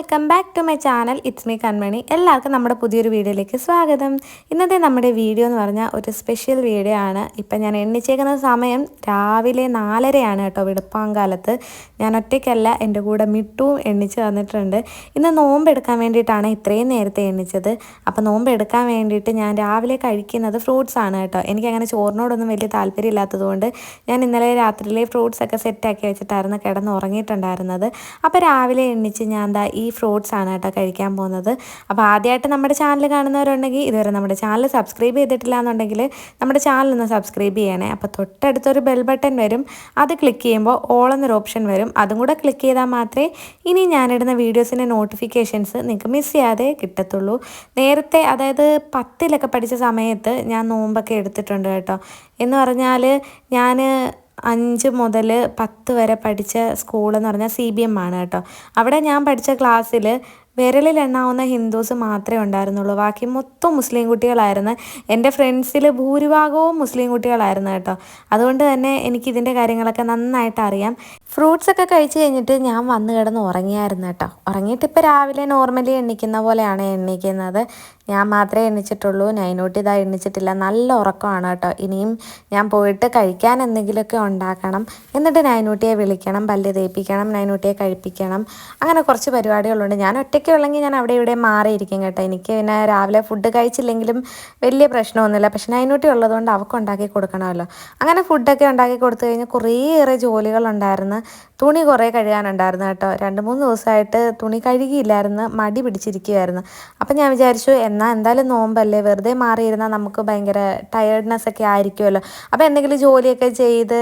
My channel it's me Kanmani എല്ലാവർക്കും നമ്മുടെ പുതിയൊരു വീഡിയോയിലേക്ക് സ്വാഗതം. ഇന്നത്തെ നമ്മുടെ വീഡിയോ എന്ന് പറഞ്ഞാൽ ഒരു സ്പെഷ്യൽ വീഡിയോ ആണ്. ഇപ്പം ഞാൻ എണ്ണിച്ചേക്കുന്ന സമയം രാവിലെ നാലരയാണ് കേട്ടോ വെളുപ്പാങ്കാലത്ത്. ഞാൻ ഒറ്റയ്ക്കല്ല എന്റെ കൂടെ മിട്ടുവും എണ്ണിച്ച് വന്നിട്ടുണ്ട്. ഇന്ന് നോമ്പ് എടുക്കാൻ വേണ്ടിയിട്ടാണ് ഇത്രയും നേരത്തെ എണ്ണിച്ചത്. അപ്പോൾ നോമ്പ് എടുക്കാൻ വേണ്ടിയിട്ട് ഞാൻ രാവിലെ കഴിക്കുന്നത് ഫ്രൂട്ട്സ് ആണ് കേട്ടോ. എനിക്കങ്ങനെ ചോറിനോടൊന്നും വലിയ താല്പര്യമില്ലാത്തതുകൊണ്ട് ഞാൻ ഇന്നലെ രാത്രിയിലെ ഫ്രൂട്ട്സൊക്കെ സെറ്റാക്കി വെച്ചിട്ടായിരുന്നു കിടന്ന് ഉറങ്ങിയിട്ടുണ്ടായിരുന്നത് അപ്പോൾ രാവിലെ എണ്ണിച്ച് ഞാൻ എന്താ ഈ ഫ്രൂട്ട്സ് ആണ് കേട്ടോ കഴിക്കാൻ പോകുന്നത്. അപ്പോൾ ആദ്യമായിട്ട് നമ്മുടെ ചാനൽ കാണുന്നവരുണ്ടെങ്കിൽ ഇതുവരെ നമ്മുടെ ചാനൽ സബ്സ്ക്രൈബ് ചെയ്തിട്ടില്ല എന്നുണ്ടെങ്കിൽ നമ്മുടെ ചാനൽ ഒന്ന് സബ്സ്ക്രൈബ് ചെയ്യണേ. അപ്പോൾ തൊട്ടടുത്തൊരു ബെൽ ബട്ടൺ വരും. അത് ക്ലിക്ക് ചെയ്യുമ്പോൾ ഓൾ എന്നൊരു ഓപ്ഷൻ വരും. അതും കൂടെ ക്ലിക്ക് ചെയ്താൽ മാത്രമേ ഇനി ഞാനിടുന്ന വീഡിയോസിന്റെ നോട്ടിഫിക്കേഷൻസ് നിങ്ങൾക്ക് മിസ് ചെയ്യാതെ കിട്ടത്തുള്ളൂ. നേരത്തെ അതായത് പത്തിലൊക്കെ പഠിച്ച സമയത്ത് ഞാൻ നോമ്പൊക്കെ എടുത്തിട്ടുണ്ട് കേട്ടോ. എന്ന് പറഞ്ഞാൽ ഞാൻ അഞ്ച് മുതൽ പത്ത് വരെ പഠിച്ച സ്കൂൾ എന്ന് പറഞ്ഞാൽ സി ബി എം ആണ് കേട്ടോ. അവിടെ ഞാൻ പഠിച്ച ക്ലാസ്സിൽ വിരലിൽ എണ്ണാവുന്ന ഹിന്ദുസ് മാത്രമേ ഉണ്ടായിരുന്നുള്ളൂ. ബാക്കി മൊത്തം മുസ്ലിം കുട്ടികളായിരുന്നു. എന്റെ ഫ്രണ്ട്സിൽ ഭൂരിഭാഗവും മുസ്ലിം കുട്ടികളായിരുന്നു കേട്ടോ. അതുകൊണ്ട് തന്നെ എനിക്ക് ഇതിന്റെ കാര്യങ്ങളൊക്കെ നന്നായിട്ട് അറിയാം. ഫ്രൂട്ട്സ് ഒക്കെ കഴിച്ച് കഴിഞ്ഞിട്ട് ഞാൻ വന്ന് കിടന്ന് ഉറങ്ങിയായിരുന്നു കേട്ടോ. ഉറങ്ങിയിട്ട് ഇപ്പോൾ രാവിലെ നോർമലി എണ്ണിക്കുന്ന പോലെയാണ് എണ്ണിക്കുന്നത്. ഞാൻ മാത്രമേ എണ്ണിച്ചിട്ടുള്ളൂ നൈനോട്ട് ഇതാ എണ്ണിച്ചിട്ടില്ല. നല്ല ഉറക്കമാണ് കേട്ടോ. ഇനിയും ഞാൻ പോയിട്ട് കഴിക്കാൻ എന്തെങ്കിലുമൊക്കെ ഉണ്ടാക്കണം. എന്നിട്ട് നൈനൂട്ടിയെ വിളിക്കണം പല്ല് തേപ്പിക്കണം നൈനൂട്ടിയെ കഴിപ്പിക്കണം. അങ്ങനെ കുറച്ച് പരിപാടികളുണ്ട്. ഞാൻ ഒറ്റയ്ക്ക് ഉള്ളെങ്കിൽ ഞാൻ അവിടെ ഇവിടെ മാറിയിരിക്കും കേട്ടോ. എനിക്ക് പിന്നെ രാവിലെ ഫുഡ് കഴിച്ചില്ലെങ്കിലും വലിയ പ്രശ്നമൊന്നുമില്ല. പക്ഷേ നൈനൂട്ടി ഉള്ളതുകൊണ്ട് അവൾക്ക് ഉണ്ടാക്കി കൊടുക്കണമല്ലോ. അങ്ങനെ ഫുഡൊക്കെ ഉണ്ടാക്കി കൊടുത്തു കഴിഞ്ഞാൽ കുറേയേറെ ജോലികളുണ്ടായിരുന്നു. തുണി കുറേ കഴുകാനുണ്ടായിരുന്നു കേട്ടോ. രണ്ട് മൂന്ന് ദിവസമായിട്ട് തുണി കഴുകിയില്ലായിരുന്നു. മടി പിടിച്ചിരിക്കുകയായിരുന്നു അപ്പം ഞാൻ വിചാരിച്ചു എന്നാൽ എന്തായാലും നോമ്പല്ലേ? വെറുതെ മാറിയിരുന്നാൽ നമുക്ക് ഭയങ്കര ടയേർഡ്നെസ് ഒക്കെ ആയിരിക്കുമല്ലോ അപ്പോൾ എന്തെങ്കിലും ജോലിയൊക്കെ ചെയ്ത്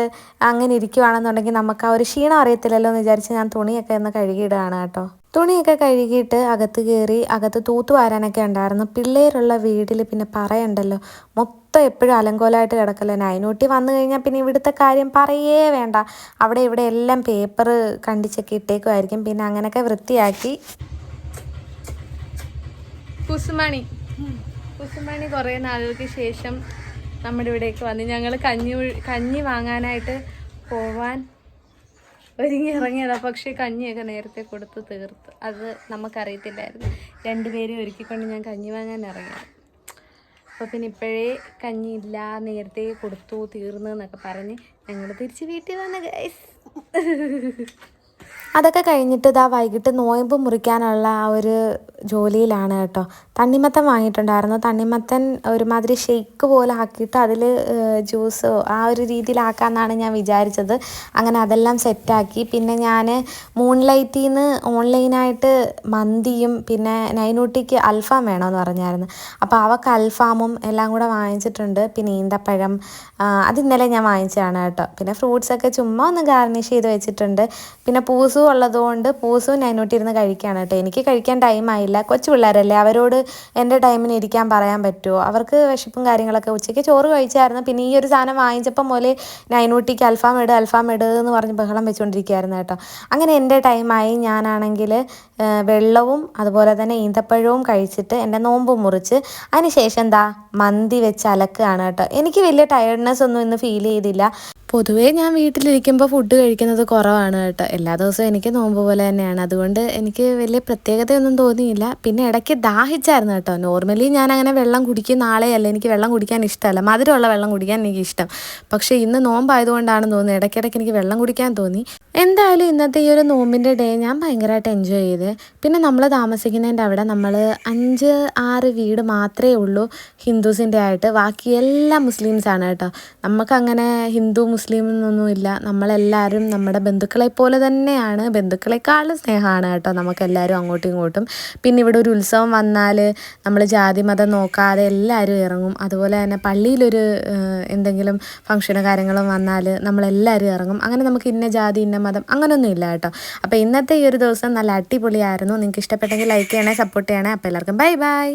അങ്ങനെ ഇരിക്കുവാണെന്നുണ്ടെങ്കിൽ നമുക്ക് ആ ഒരു ക്ഷീണം അറിയത്തില്ലല്ലോ എന്ന് വിചാരിച്ച് ഞാൻ തുണിയൊക്കെ ഒന്ന് കഴുകിയിടുകയാണ് കേട്ടോ. തുണിയൊക്കെ കഴുകിയിട്ട് അകത്ത് കയറി അകത്ത് തൂത്തു വാരാനൊക്കെ ഉണ്ടായിരുന്നു. പിള്ളേരുള്ള വീട്ടിൽ പിന്നെ പറയണ്ടല്ലോ മൊത്തം എപ്പോഴും അലങ്കോലമായിട്ട് കിടക്കല്ലേ? നൈനൂട്ടി വന്നു കഴിഞ്ഞാൽ പിന്നെ ഇവിടുത്തെ കാര്യം പറയേ വേണ്ട. അവിടെ ഇവിടെ എല്ലാം പേപ്പർ കണ്ടിച്ചൊക്കെ ഇട്ടേക്കുമായിരിക്കും പിന്നെ അങ്ങനെയൊക്കെ വൃത്തിയാക്കി. കുസുമണി. കുസുമണി കുറേ നാളുകൾക്ക് ശേഷം നമ്മുടെ ഇവിടേക്ക് വന്ന്. ഞങ്ങൾ കഞ്ഞി കഞ്ഞി വാങ്ങാനായിട്ട് പോവാൻ ഒരുങ്ങി ഇറങ്ങിയതാ. പക്ഷേ കഞ്ഞിയൊക്കെ നേരത്തെ കൊടുത്ത് തീർത്ത്. അത് നമുക്കറിയത്തില്ലായിരുന്നു. രണ്ടുപേരും ഒരുക്കിക്കൊണ്ട് ഞാൻ കഞ്ഞി വാങ്ങാൻ ഇറങ്ങിയത്. അപ്പോൾ പിന്നെ ഇപ്പോഴേ കഞ്ഞി ഇല്ല നേരത്തെ കൊടുത്തു തീർന്നു എന്നൊക്കെ പറഞ്ഞ് ഞങ്ങൾ തിരിച്ച് വീട്ടിൽ വന്ന ഗൈസ് അതൊക്കെ കഴിഞ്ഞിട്ട് ഇതാ വൈകിട്ട് നോയമ്പ് മുറിക്കാനുള്ള ആ ഒരു ജോലിയിലാണ് കേട്ടോ. തണ്ണിമത്തൻ വാങ്ങിയിട്ടുണ്ടായിരുന്നു. തണ്ണിമത്തൻ ഒരുമാതിരി ഷെയ്ക്ക് പോലെ ആക്കിയിട്ട് അതിൽ ജ്യൂസോ ആ ഒരു രീതിയിലാക്കാമെന്നാണ് ഞാൻ വിചാരിച്ചത്. അങ്ങനെ അതെല്ലാം സെറ്റാക്കി. പിന്നെ ഞാൻ മൂൺലൈറ്റിൽ നിന്ന് ഓൺലൈനായിട്ട് മന്തിയും പിന്നെ നൈനൂട്ടിക്ക് അൽഫാം വേണമെന്ന് പറഞ്ഞായിരുന്നു. അപ്പോൾ അവൾക്ക് അൽഫാമും എല്ലാം കൂടെ വാങ്ങിച്ചിട്ടുണ്ട്. പിന്നെ ഈന്തപ്പഴം അത് ഇന്നലെ ഞാൻ വാങ്ങിച്ചതാണ് കേട്ടോ. പിന്നെ ഫ്രൂട്ട്സൊക്കെ ചുമ്മാ ഒന്ന് ഗാർണിഷ് ചെയ്ത് വെച്ചിട്ടുണ്ട്. പിന്നെ പൂസു ഉള്ളതുകൊണ്ട് പൂസും നൈനൂട്ടി ഇരുന്ന് കഴിക്കുകയാണ് കേട്ടോ. എനിക്ക് കഴിക്കാൻ ടൈമായില്ല കൊച്ചു പിള്ളേരല്ലേ? അവരോട് എന്റെ ടൈമിന് ഇരിക്കാൻ പറയാൻ പറ്റുമോ അവർക്ക് വിശപ്പും കാര്യങ്ങളൊക്കെ ഉച്ചയ്ക്ക് ചോറ് കഴിച്ചായിരുന്നു. പിന്നെ ഈ ഒരു സാധനം വാങ്ങിച്ചപ്പം മുതലേ നൈനൂട്ടിക്ക് അൽഫാം ഇട് അൽഫാം ഇട് എന്ന് പറഞ്ഞ് ബഹളം വെച്ചുകൊണ്ടിരിക്കുകയായിരുന്നു കേട്ടോ. അങ്ങനെ എന്റെ ടൈമായി ഞാനാണെങ്കിൽ വെള്ളവും അതുപോലെ തന്നെ ഈന്തപ്പഴവും കഴിച്ചിട്ട് എന്റെ നോമ്പ് മുറിച്ച് അതിനുശേഷം എന്താ മന്തി വെച്ച് അലക്കുകയാണ് കേട്ടോ. എനിക്ക് വലിയ ടയർഡ്നെസ് ഒന്നും ഇന്ന് ഫീൽ ചെയ്തില്ല. പൊതുവേ ഞാൻ വീട്ടിലിരിക്കുമ്പോൾ ഫുഡ് കഴിക്കുന്നത് കുറവാണ് കേട്ടോ. എല്ലാ ദിവസവും എനിക്ക് നോമ്പ് പോലെ തന്നെയാണ്. അതുകൊണ്ട് എനിക്ക് വലിയ പ്രത്യേകതയൊന്നും തോന്നിയില്ല. പിന്നെ ഇടയ്ക്ക് ദാഹിച്ചായിരുന്നു കേട്ടോ. നോർമലി ഞാൻ അങ്ങനെ വെള്ളം കുടിക്കുന്ന ആളെയല്ല. എനിക്ക് വെള്ളം കുടിക്കാൻ ഇഷ്ടമല്ല. മധുരമുള്ള വെള്ളം കുടിക്കാൻ എനിക്ക് ഇഷ്ടം പക്ഷേ ഇന്ന് നോമ്പായതുകൊണ്ടാണെന്ന് തോന്നുന്നത് ഇടയ്ക്കിടയ്ക്ക് എനിക്ക് വെള്ളം കുടിക്കാൻ തോന്നി. എന്തായാലും ഇന്നത്തെ ഈ ഒരു നോമ്പിന്റെ ഡേ ഞാൻ ഭയങ്കരമായിട്ട് എൻജോയ് ചെയ്ത്. പിന്നെ നമ്മൾ താമസിക്കുന്നതിന്റെ അവിടെ നമ്മൾ അഞ്ച് ആറ് വീട് മാത്രമേ ഉള്ളൂ ഹിന്ദുസിന്റെ ആയിട്ട്. ബാക്കി എല്ലാം മുസ്ലിംസാണ് കേട്ടോ. നമുക്കങ്ങനെ ഹിന്ദു മുസ്ലിം എന്നൊന്നുമില്ല നമ്മളെല്ലാവരും നമ്മുടെ ബന്ധുക്കളെ പോലെ തന്നെയാണ്. ബന്ധുക്കളെക്കാളും സ്നേഹമാണ് കേട്ടോ. നമുക്കെല്ലാവരും അങ്ങോട്ടും ഇങ്ങോട്ടും. പിന്നെ ഇവിടെ ഒരു ഉത്സവം വന്നാൽ നമ്മൾ ജാതി മതം നോക്കാതെ എല്ലാവരും ഇറങ്ങും. അതുപോലെ തന്നെ പള്ളിയിലൊരു എന്തെങ്കിലും ഫംഗ്ഷനോ കാര്യങ്ങളോ വന്നാൽ നമ്മളെല്ലാവരും ഇറങ്ങും. അങ്ങനെ നമുക്ക് ഇന്ന ജാതി ഇന്ന മതം അങ്ങനെയൊന്നും ഇല്ല കേട്ടോ. അപ്പോൾ ഇന്നത്തെ ഈ ഒരു ദിവസം നല്ല അടിപൊളിയായിരുന്നു. നിങ്ങൾക്ക് ഇഷ്ടപ്പെട്ടെങ്കിൽ ലൈക്ക് ചെയ്യണേ സപ്പോർട്ട് ചെയ്യണേ. അപ്പോൾ എല്ലാവർക്കും ബൈ ബൈ